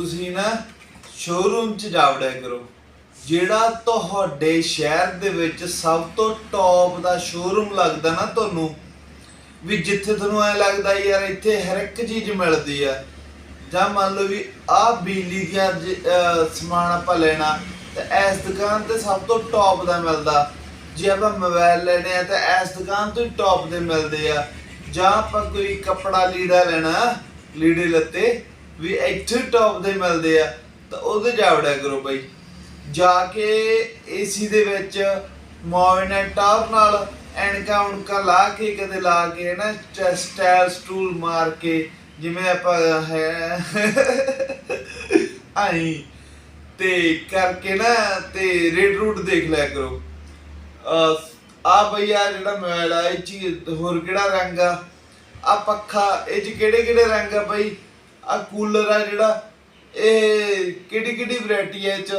ਤੁਸੀਂ ਨਾ ਸ਼ੋਰੂਮ 'ਚ ਜਾਵੜਿਆ ਕਰੋ। ਜਿਹੜਾ ਤੁਹਾਡੇ ਸ਼ਹਿਰ ਦੇ ਵਿੱਚ ਸਭ ਤੋਂ ਟੌਪ ਦਾ ਸ਼ੋਰੂਮ ਲੱਗਦਾ ਨਾ ਤੁਹਾਨੂੰ, ਵੀ ਜਿੱਥੇ ਤੁਹਾਨੂੰ ਐ ਲੱਗਦਾ ਯਾਰ ਇੱਥੇ ਹਰ ਇੱਕ ਚੀਜ਼ ਮਿਲਦੀ ਆ। ਜਾਂ ਮੰਨ ਲਓ ਵੀ ਆਹ ਬਿਜਲੀ ਦੀਆਂ ਸਮਾਨ ਆਪਾਂ ਲੈਣਾ, ਤੇ ਇਸ ਦੁਕਾਨ ਤੇ ਸਭ ਤੋਂ ਟੌਪ ਦਾ ਮਿਲਦਾ। ਜੇ ਆਪਾਂ ਮੋਬਾਈਲ ਲੈਣੇ ਆ, ਤਾਂ ਇਸ ਦੁਕਾਨ ਤੋਂ ਹੀ ਟੌਪ ਦੇ ਮਿਲਦੇ ਆ। ਜਾਂ ਆਪਾਂ ਕੋਈ ਕੱਪੜਾ ਲੀੜਾ ਲੈਣਾ, ਲੀੜੇ ਲੱਤੇ ਵੀ ਇੱਥੇ ਟੌਪ ਦੇ ਮਿਲਦੇ ਆ, ਤਾਂ ਉਹਦੇ ਜਾ ਜਾਵੜਿਆ ਕਰੋ ਬਾਈ। ਜਾ ਕੇ ਏਸੀ ਦੇ ਵਿੱਚ ਮੋਇਨ ਟਾਪ ਨਾਲ ਐਨਕਾਂ ਉਨਕਾਂ ਲਾ ਕੇ ਕਦੇ ਲਾ ਕੇ ਨਾ ਸਟਾਈਲ ਸਟੂਲ ਮਾਰ ਕੇ, ਜਿਵੇਂ ਆਪਾਂ ਹੈ। ਆਈ ਤੇ ਕਰਕੇ ਨਾ ਤੇ ਰੇਡ ਰੂਟ ਦੇਖ ਲਿਆ ਕਰੋ। ਆ ਭਈਆ ਜਿਹੜਾ ਮੋਬਾਈਲ ਆ, ਇਹ ਚ ਹੋਰ ਕਿਹੜਾ ਰੰਗ ਆ? ਆ ਪੱਖਾ, ਇਹ ਚ ਕਿਹੜੇ ਕਿਹੜੇ ਰੰਗ ਆ ਬਈ? ਆ ਕੂਲਰ ਆ ਜਿਹੜਾ, ਇਹ ਕਿਹੜੀ ਕਿਹੜੀ ਵੈਰਾਈਟੀ ਹੈ ਚ?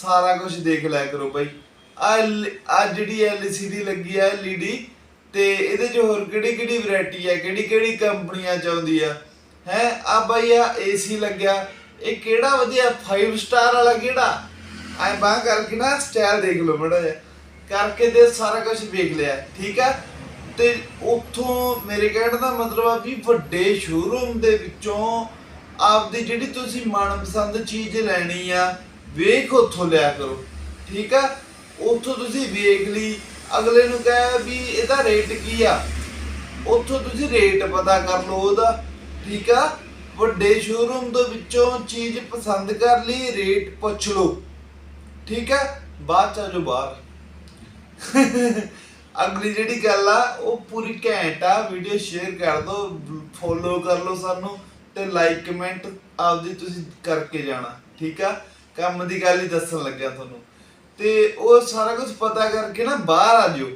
ਸਾਰਾ ਕੁਝ ਦੇਖ ਲਿਆ ਕਰੋ ਬਈ। ਆ ਆ ਜਿਹੜੀ LCD ਲੱਗੀ ਆ LED, ਤੇ ਇਹਦੇ ਚ ਹੋਰ ਕਿਹੜੀ ਕਿਹੜੀ ਵੈਰਾਈਟੀ ਹੈ ਕਿਹੜੀ ਕਿਹੜੀ ਕੰਪਨੀਆਂ ਚ ਆਉਂਦੀ ਆ? ਹੈ, ਆ ਬਈ ਆ AC ਲੱਗਿਆ। ਇਹ ਕਿਹੜਾ ਵਧੀਆ 5 ਸਟਾਰ ਵਾਲਾ ਕਿਹੜਾ? ਐ ਬਾਹ ਕਰਕੇ ਨਾ ਸਟਾਈਲ ਦੇਖ ਲਓ ਮੜਾ ਜਿਹਾ। ਕਰਕੇ ਦੇ ਸਾਰਾ ਕੁਝ ਵੇਖ ਲਿਆ, ਠੀਕ ਆ? ਤੇ ਉੱਥੋਂ ਮੇਰੇ ਕਹਿਣ ਦਾ ਮਤਲਬ ਆ ਵੀ ਵੱਡੇ ਸ਼ੋਰੂਮ ਦੇ ਵਿੱਚੋਂ ਆਪਦੀ ਜਿਹੜੀ ਤੁਸੀਂ ਮਨਪਸੰਦ ਚੀਜ਼ ਲੈਣੀ ਆ, ਵੇਖ ਉੱਥੋਂ ਲਿਆ ਕਰੋ। ਠੀਕ ਆ? ਉੱਥੋਂ ਤੁਸੀਂ ਵੇਖ ਲਈ। ਅਗਲੇ ਨੂੰ ਕਹੇ ਵੀ ਇਹਦਾ ਰੇਟ ਕੀ ਆ? ਉੱਥੋਂ ਤੁਸੀਂ ਰੇਟ ਪਤਾ ਕਰ ਲਓ ਉਹਦਾ। ਠੀਕ ਆ? ਵੱਡੇ ਸ਼ੋਰੂਮ ਦੇ ਵਿੱਚੋਂ ਚੀਜ਼ ਪਸੰਦ ਕਰ ਲਈ ਰੇਟ ਪੁੱਛ ਲਓ। ਠੀਕ ਆ? ਬਾਅਦ ਚ ਆ ਜਾਓ ਬਾਹਰ। ਅਗਲੀ ਜਿਹੜੀ ਗੱਲ ਆ, ਉਹ ਪੂਰੀ ਘੈਂਟ ਆ। ਵੀਡੀਓ ਸ਼ੇਅਰ ਕਰ ਦਿਓ ਫੋਲੋ ਕਰ ਲਓ ਸਾਨੂੰ। ਤੇ ਲਾਈਕ ਕਮੈਂਟ ਆਪਦੀ ਤੁਸੀਂ ਕਰਕੇ ਜਾਣਾ, ਠੀਕ ਆ? ਕੰਮ ਦੀ ਗੱਲ ਹੀ ਦੱਸਣ ਲੱਗਿਆ ਤੁਹਾਨੂੰ। ਤੇ ਉਹ ਸਾਰਾ ਕੁਝ ਪਤਾ ਕਰਕੇ ਨਾ ਬਾਹਰ ਆ ਜਿਓ।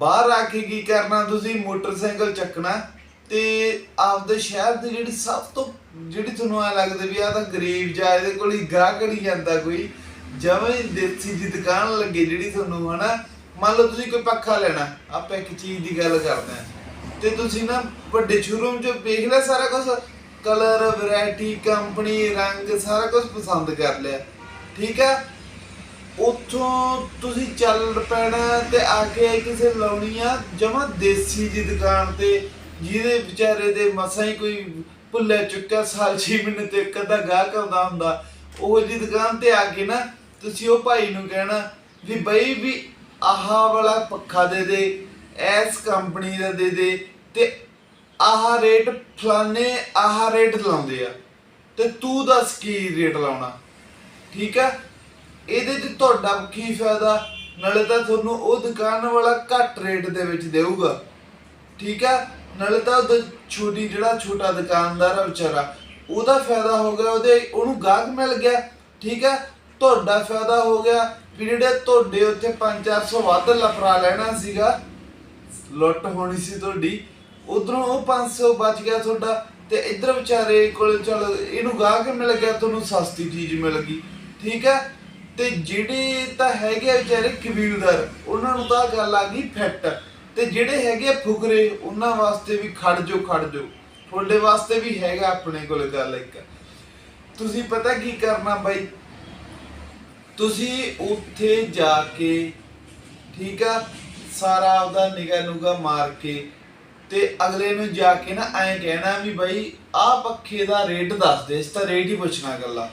ਬਾਹਰ ਆ ਕੇ ਕੀ ਕਰਨਾ ਤੁਸੀਂ? ਮੋਟਰਸਾਈਕਲ ਚੱਕਣਾ। ਤੇ ਆਪਦੇ ਸ਼ਹਿਰ ਦੀ ਜਿਹੜੀ ਸਭ ਤੋਂ, ਜਿਹੜੀ ਤੁਹਾਨੂੰ ਐ ਲੱਗਦਾ ਵੀ ਆ ਤਾਂ ਗਰੀਬ ਜਾਂ ਇਹਦੇ ਕੋਲ ਹੀ ਗਾਹਕ ਨਹੀਂ ਜਾਂਦਾ ਕੋਈ, ਜਮਾਂ ਦੇਸੀ ਦੀ ਦੁਕਾਨ ਲੱਗੇ ਜਿਹੜੀ ਤੁਹਾਨੂੰ ਹਨਾ, ਮੰਨ ਲਓ ਤੁਸੀਂ ਕੋਈ ਪੱਖਾ ਲੈਣਾ, ਆਪਾਂ ਇੱਕ ਚੀਜ਼ ਦੀ ਗੱਲ ਕਰਦੇ ਆ ਤੇ ਤੁਸੀਂ ਨਾ ਵੱਡੇ ਸ਼ੋਰੂਮ 'ਚ ਵੇਖ ਲਿਆ ਸਾਰਾ ਕੁਝ? ਕਲਰ, ਵੈਰਾਈਟੀ, ਕੰਪਨੀ, ਰੰਗ ਸਾਰਾ ਕੁਝ ਪਸੰਦ ਕਰ ਲਿਆ। ਠੀਕ ਹੈ? ਉੱਥੋਂ ਤੁਸੀਂ ਚੱਲ ਪੈਣਾ ਤੇ ਆ ਕੇ ਕਿਸੇ ਲਾਉਣੀ ਆ ਜਮਾ ਦੇਸੀ ਦੀ ਦੁਕਾਨ ਤੇ, ਜਿਹਦੇ ਵਿਚਾਰੇ ਦੇ ਮਸਾਂ ਹੀ ਕੋਈ ਭੁੱਲੇ ਚੁੱਕਿਆ ਸਾਲ 6 ਮਹੀਨੇ ਤੇ ਇੱਕ ਅੱਧਾ ਗਾਹਕ ਆਉਂਦਾ ਹੁੰਦਾ। ਉਹ ਜੀ ਦੁਕਾਨ ਤੇ ਆ ਕੇ ਨਾ ਤੁਸੀਂ ਉਹ ਭਾਈ ਨੂੰ ਕਹਿਣਾ ਵੀ ਬਈ ਵੀ ਆਹ ਵਾਲਾ ਪੱਖਾ ਦੇ ਦੇ ਐਸ ਕੰਪਨੀ ਦਾ ਦੇ ਦੇ ਤੇ ਆਹ ਰੇਟ ਫਲਾਣੇ ਆਹ ਰੇਟ ਲਾਉਂਦੇ ਆ। ਤੇ ਤੂੰ ਦੱਸ ਕੀ ਰੇਟ ਲਾਉਣਾ? ਠੀਕ ਹੈ ਇਹਦੇ 'ਚ ਤੁਹਾਡਾ ਕੀ ਫਾਇਦਾ? ਨਾਲੇ ਤਾਂ ਤੁਹਾਨੂੰ ਉਹ ਦੁਕਾਨ ਵਾਲਾ ਘੱਟ ਰੇਟ ਦੇ ਵਿੱਚ ਦੇਊਗਾ। ਠੀਕ ਹੈ ਨਾਲੇ ਤਾਂ ਉਹ ਛੋਟੀ ਜਿਹੜਾ ਛੋਟਾ ਦੁਕਾਨਦਾਰ ਆ ਵਿਚਾਰਾ, ਉਹਦਾ ਫਾਇਦਾ ਹੋ ਗਿਆ ਉਹਦੇ, ਉਹਨੂੰ ਗਾਹਕ ਮਿਲ ਗਿਆ। ਠੀਕ ਹੈ ਤੁਹਾਡਾ ਫਾਇਦਾ ਹੋ ਗਿਆ। ਵੀ ਜਿਹੜੇ ਤੁਹਾਡੇ ਉੱਥੇ 5-400 ਵੱਧ ਲਫਰਾ ਲੈਣਾ ਸੀਗਾ, ਲੁੱਟ ਹੋਣੀ ਸੀ ਤੁਹਾਡੀ। ਉਧਰੋਂ ਉਹ 500 ਬਚ ਗਿਆ ਤੁਹਾਡਾ ਤੇ ਇਧਰ ਵਿਚਾਰੇ ਕੋਲ ਚਲ ਇਹਨੂੰ ਗਾਹਕ ਮਿਲ ਗਿਆ, ਤੁਹਾਨੂੰ ਸਸਤੀ ਚੀਜ਼ ਮਿਲ ਗਈ। ਠੀਕ ਹੈ? ਤੇ ਜਿਹੜੇ ਤਾਂ ਹੈਗੇ ਆ ਵਿਚਾਰੇ ਕਬੀਲਦਾਰ, ਉਹਨਾਂ ਨੂੰ ਤਾਂ ਗੱਲ ਆ ਗਈ ਫਿੱਟ। ਤੇ ਜਿਹੜੇ ਹੈਗੇ ਆ ਫੁਕਰੇ, ਉਹਨਾਂ ਵਾਸਤੇ ਵੀ ਖੜ ਜੋ ਖੜ ਜੋ ਤੁਹਾਡੇ ਵਾਸਤੇ ਵੀ ਹੈਗਾ ਆਪਣੇ ਕੋਲ ਗੱਲ ਇੱਕ। ਤੁਸੀਂ ਪਤਾ ਕੀ ਕਰਨਾ ਬਾਈ? ਤੁਸੀਂ ਉੱਥੇ ਜਾ ਕੇ, ਠੀਕ ਆ, ਸਾਰਾ ਆਪਦਾ ਨਿਗਾ ਨੁਗਾ ਮਾਰ ਕੇ ਤੇ ਅਗਲੇ ਨੂੰ ਜਾ ਕੇ ਨਾ ਐਂ ਕਹਿਣਾ ਵੀ ਬਈ, ਆਹ ਪੱਖੇ ਦਾ ਰੇਟ ਦੱਸ ਦੇ, ਇਸ ਤਾਂ ਰੇਟ ਹੀ ਪੁੱਛਣਾ ਗੱਲਾਂ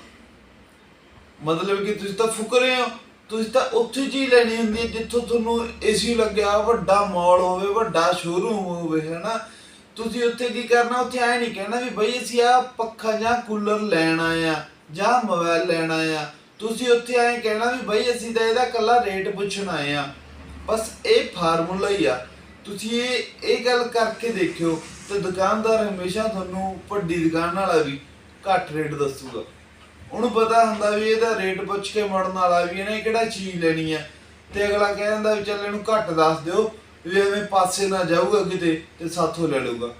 ਮਤਲਬ ਕਿ ਤੁਸੀਂ ਤਾਂ ਫੁਕਰੇ ਹੋ, ਤੁਸੀਂ ਤਾਂ ਉੱਥੇ ਚੀਜ਼ ਲੈਣੀ ਹੁੰਦੀ ਹੈ ਜਿੱਥੋਂ ਤੁਹਾਨੂੰ ਏਸੀ ਲੱਗਿਆ, ਵੱਡਾ ਮਾਲ ਹੋਵੇ, ਵੱਡਾ ਸ਼ੋਰੂਮ ਹੋਵੇ, ਹੈਨਾ? ਤੁਸੀਂ ਉੱਥੇ ਕੀ ਕਰਨਾ? ਉੱਥੇ ਐ ਨਹੀਂ ਕਹਿਣਾ ਵੀ ਬਈ, ਅਸੀਂ ਆ ਪੱਖਾ ਜਾਂ ਕੂਲਰ ਲੈਣ ਆਏ ਆ ਜਾਂ ਮੋਬਾਈਲ ਲੈਣ ਆਏ ਆ ਤੁਸੀਂ ਉੱਥੇ ਐ ਕਹਿਣਾ ਵੀ ਬਈ, ਅਸੀਂ ਤਾਂ ਇਹਦਾ ਕੱਲਾ ਰੇਟ ਪੁੱਛਣਾ ਆਏ ਆ ਬਸ ਇਹ ਫਾਰਮੂਲਾ ਹੀ ਆ। ਤੁਸੀਂ ਇਹ ਇਹ ਗੱਲ ਕਰਕੇ ਦੇਖਿਓ ਤੇ ਦੁਕਾਨਦਾਰ ਹਮੇਸ਼ਾ ਤੁਹਾਨੂੰ ਵੱਡੀ ਦੁਕਾਨ ਵਾਲਾ ਵੀ ਘੱਟ ਰੇਟ ਦੱਸੂਗਾ। ਉਹਨੂੰ ਪਤਾ ਹੁੰਦਾ ਵੀ ਇਹਦਾ ਰੇਟ ਪੁੱਛ ਕੇ ਮੜਨ ਵਾਲਾ ਵੀ ਇਹਨੇ ਕਿਹੜਾ ਚੀਜ਼ ਲੈਣੀ ਆ ਤੇ ਅਗਲਾ ਕਹਿ ਦਿੰਦਾ ਵੀ ਚੱਲ ਇਹਨੂੰ ਘੱਟ ਦੱਸ ਦਿਓ ਵੀ ਐਵੇਂ ਪਾਸੇ ਨਾ ਜਾਊਗਾ ਕਿਤੇ ਤੇ ਸਾਥੋਂ ਲੈ ਲਊਗਾ।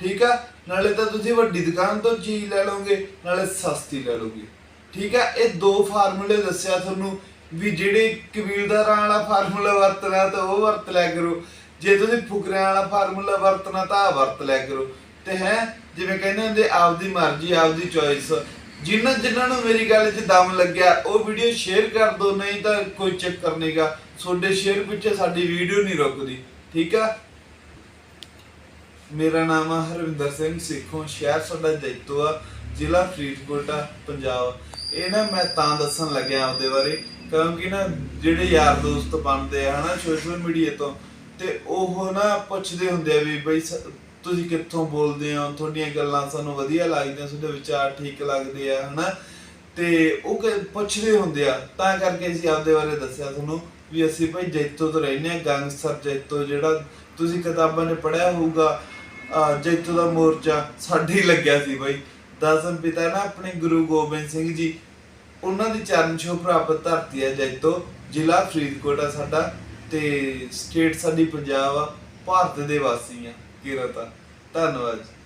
ਠੀਕ ਆ? ਨਾਲੇ ਤਾਂ ਤੁਸੀਂ ਵੱਡੀ ਦੁਕਾਨ ਤੋਂ ਚੀਜ਼ ਲੈ ਲਓਗੇ, ਨਾਲੇ ਸਸਤੀ ਲੈ ਲਓਗੇ। ਠੀਕ ਆ? ਇਹ ਦੋ ਫਾਰਮੂਲੇ ਦੱਸਿਆ ਤੁਹਾਨੂੰ ਵੀ ਜਿਹੜੇ ਕਬੀਲਦਾਰਾਂ ਵਾਲਾ ਫਾਰਮੂਲਾ ਵਰਤਣਾ ਤਾਂ ਉਹ ਵਰਤ ਲਿਆ ਕਰੋ। ਜੇ ਤੁਸੀਂ ਫੁਕਰਿਆਂ ਵਾਲਾ ਫਾਰਮੂਲਾ ਵਰਤਣਾ ਤਾਂ ਵਰਤ ਲਿਆ ਕਰੋ। ਤੇ ਹੈ, ਜਿਵੇਂ ਕਹਿੰਦੇ ਹੁੰਦੇ, ਆਪਦੀ ਮਰਜ਼ੀ, ਆਪਦੀ ਚੋਇਸ ਜਿਨ੍ਹਾਂ ਜਿਨ੍ਹਾਂ ਨੂੰ ਮੇਰੀ ਗੱਲ 'ਚ ਦਮ ਲੱਗਿਆ, ਉਹ ਵੀਡੀਓ ਸ਼ੇਅਰ ਕਰ ਦਿਓ ਨਹੀਂ ਤਾਂ ਕੋਈ ਚੱਕਰ ਨਹੀਂਗਾ ਤੁਹਾਡੇ ਸ਼ੇਅਰ ਪਿੱਛੇ ਸਾਡੀ ਵੀਡੀਓ ਨਹੀਂ ਰੁਕਦੀ, ਠੀਕ ਆ? ਮੇਰਾ ਨਾਮ ਆ ਹਰਵਿੰਦਰ ਸਿੰਘ ਸਿੱਖੋਂ, ਸ਼ਹਿਰ ਸਾਡਾ ਜੈਤੋ ਆ, ਜ਼ਿਲ੍ਹਾ ਫਰੀਦਕੋਟ ਆ, ਪੰਜਾਬ। ਇਹ ਨਾ ਮੈਂ ਤਾਂ ਦੱਸਣ ਲੱਗਿਆ ਆਪਦੇ ਬਾਰੇ, ਕਿਉਂਕਿ ਨਾ ਜਿਹੜੇ ਯਾਰ ਦੋਸਤ ਬਣਦੇ ਆ, ਹਨਾ ਸੋਸ਼ਲ ਮੀਡੀਆ ਤੋਂ ਤੇ ਉਹ ਨਾ ਪੁੱਛਦੇ ਹੁੰਦੇ ਆ ਵੀ ਬਈ ਸ- ਤੁਸੀਂ ਕਿੱਥੋਂ ਬੋਲਦੇ ਹੋ? ਤੁਹਾਡੀਆਂ ਗੱਲਾਂ ਸਾਨੂੰ ਵਧੀਆ ਲੱਗਦੀਆਂ, ਤੁਹਾਡੇ ਵਿਚਾਰ ਠੀਕ ਲੱਗਦੇ ਆ, ਹਨਾ? ਤੇ ਉਹ ਕ- ਪੁੱਛਦੇ ਹੁੰਦੇ ਆ। ਤਾਂ ਕਰਕੇ ਅਸੀਂ ਆਪਦੇ ਬਾਰੇ ਦੱਸਿਆ ਤੁਹਾਨੂੰ ਵੀ ਅਸੀਂ ਭਾਈ ਜੈਤੋ ਤੋਂ ਰਹਿੰਦੇ ਆ ਗੰਗਸਰ ਜੈਤੋ ਜਿਹੜਾ ਤੁਸੀਂ ਕਿਤਾਬਾਂ 'ਚ ਪੜਿਆ ਹੋਊਗਾ ਅਹ ਜੈਤੋ ਦਾ ਮੋਰਚਾ ਸਾਡੇ ਹੀ ਲੱਗਿਆ ਸੀ ਬਾਈ। ਦਸਮ ਪਿਤਾ ਨਾ ਆਪਣੇ ਗੁਰੂ ਗੋਬਿੰਦ ਸਿੰਘ ਜੀ, ਉਹਨਾਂ ਦੀ ਚਰਨ ਛੋਹ ਪ੍ਰਾਪਤ ਧਰਤੀ ਹੈ ਜੈਤੋ, ਜ਼ਿਲ੍ਹਾ ਫਰੀਦਕੋਟ ਆ ਸਾਡਾ। ਤੇ ਸਟੇਟ ਸਾਡੀ ਪੰਜਾਬ ਆ ਭਾਰਤ ਦੇ ਵਾਸੀ ਆ। ਕਿਰਤ ਆ ਧੰਨਵਾਦ ਜੀ।